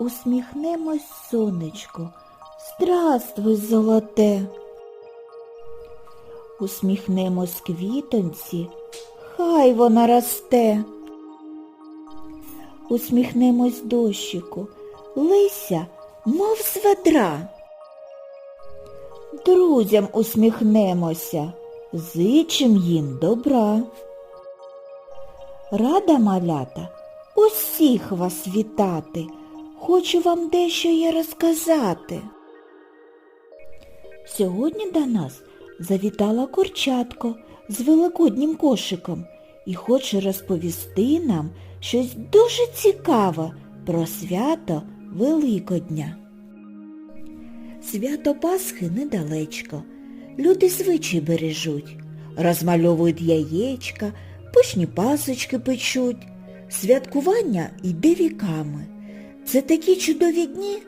Усміхнемось, сонечко, здравствуй, золоте. Усміхнемось квітонці, хай вона росте. Усміхнемось дощику, лися, мов з ведра. Друзям усміхнемося, зичим їм добра. Рада малята усіх вас вітати, хочу вам дещо є розказати. Сьогодні до нас завітала курчатко з великоднім кошиком і хоче розповісти нам щось дуже цікаве про свято Великодня. Свято Пасхи недалечко. Люди звичай бережуть, розмальовують яєчка, пишні пасочки печуть. Святкування йде віками. Це такі чудові дні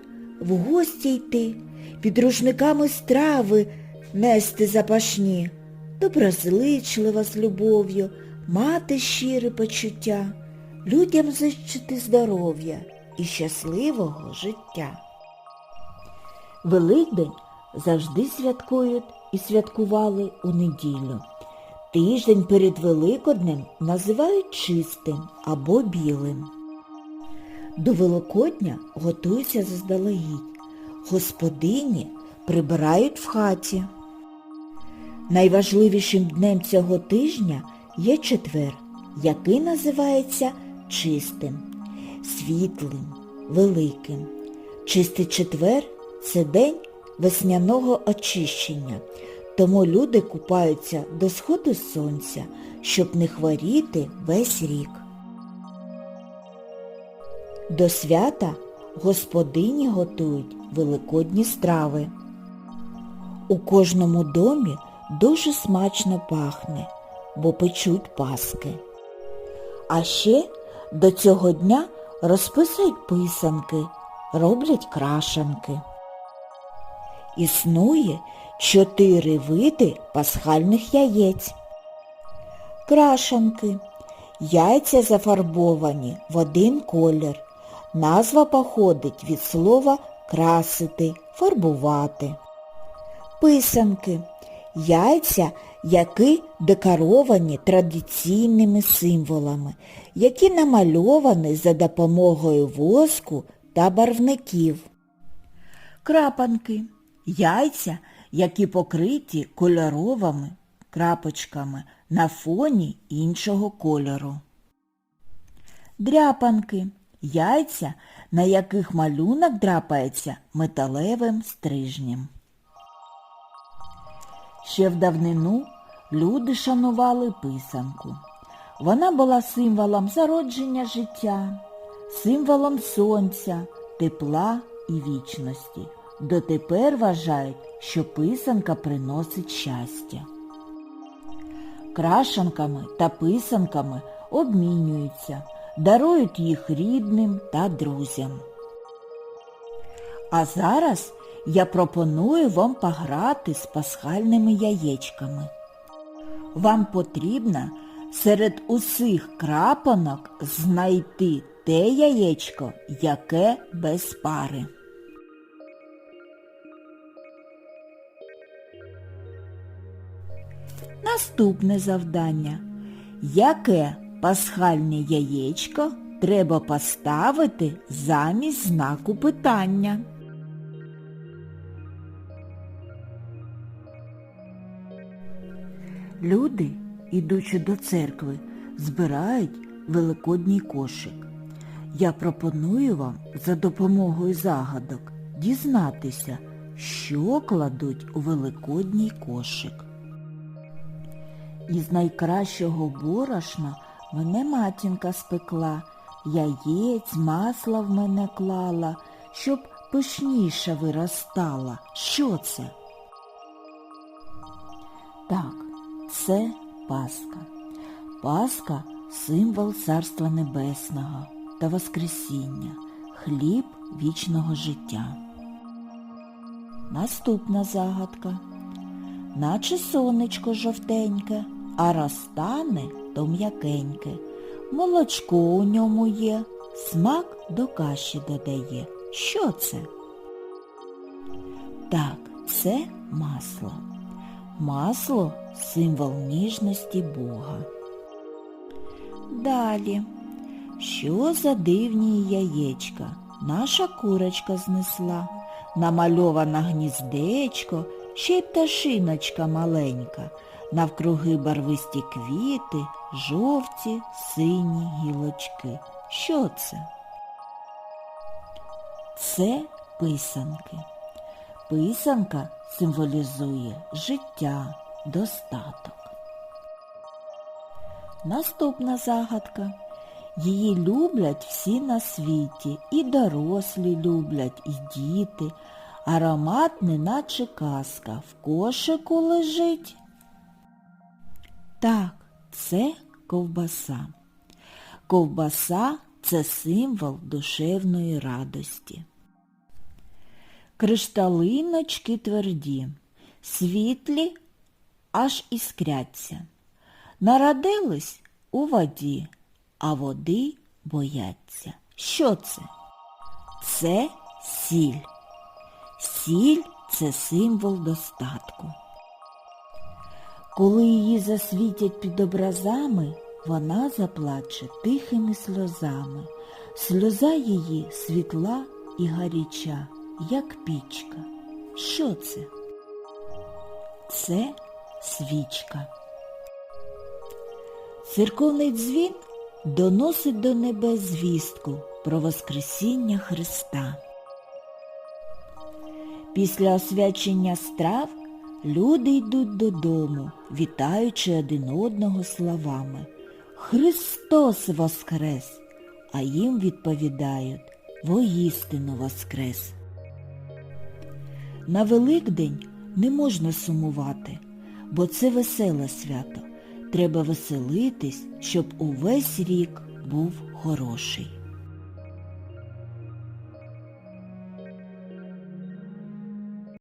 в гості йти, під рушниками страви нести запашні, доброзичливо з любов'ю, мати щире почуття, людям зичити здоров'я і щасливого життя. Великдень завжди святкують і святкували у неділю. Тиждень перед Великоднем називають чистим або білим. До Великодня готуються заздалегідь. Господині прибирають в хаті. Найважливішим днем цього тижня є четвер, який називається чистим, світлим, великим. Чистий четвер це день весняного очищення, тому люди купаються до сходу сонця, щоб не хворіти весь рік. До свята господині готують великодні страви. У кожному домі дуже смачно пахне, бо печуть паски. А ще до цього дня розписують писанки, роблять крашанки. Існує чотири види пасхальних яєць. Крашанки. Яйця зафарбовані в один колір. Назва походить від слова красити, фарбувати. Писанки. Яйця, які декоровані традиційними символами, які намальовані за допомогою воску та барвників. Крапанки. Яйця, які покриті кольоровими крапочками на фоні іншого кольору. Дряпанки. Яйця, на яких малюнок драпається металевим стрижнем. Ще в давнину люди шанували писанку. Вона була символом зародження життя, символом сонця, тепла і вічності. Дотепер вважають, що писанка приносить щастя. Крашанками та писанками обмінюються, дарують їх рідним та друзям. А зараз я пропоную вам пограти з пасхальними яєчками. Вам потрібно серед усіх крапанок знайти те яєчко, яке без пари. Наступне завдання. Яке пасхальне яєчко треба поставити замість знаку питання? Люди, ідучи до церкви, збирають великодній кошик. Я пропоную вам за допомогою загадок дізнатися, що кладуть у великодній кошик. Із найкращого борошна мене матінка спекла, яєць, масла в мене клала, щоб пишніше виростала. Що це? Так, це Пасха. Пасха символ Царства Небесного та Воскресіння, хліб вічного життя. Наступна загадка. Наче сонечко жовтеньке, а розтане то м'якеньке. Молочко у ньому є, смак до каші додає. Що це? Так, це масло. Масло символ ніжності Бога. Далі. Що за дивні яєчка? Наша курочка знесла. Намальована гніздечко, ще й пташиночка маленька. Навкруги барвисті квіти, жовті, сині гілочки. Що це? Це писанки. Писанка символізує життя, достаток. Наступна загадка. Її люблять всі на світі, і дорослі люблять, і діти. Аромат неначе казка, в кошику лежить. Так, це ковбаса. Ковбаса це символ душевної радості. Кришталиночки тверді, світлі аж іскряться. Народились у воді, а води бояться. Що це? Це сіль. Сіль це символ достатку. Коли її засвітять під образами, вона заплаче тихими сльозами. Сльоза її світла і гаряча, як пічка. Що це? Це свічка. Церковний дзвін доносить до небес звістку про Воскресіння Христа. Після освячення страв люди йдуть додому, вітаючи один одного словами Христос Воскрес! А їм відповідають Воістину Воскрес! На Великдень не можна сумувати, бо це веселе свято. Треба веселитись, щоб увесь рік був хороший.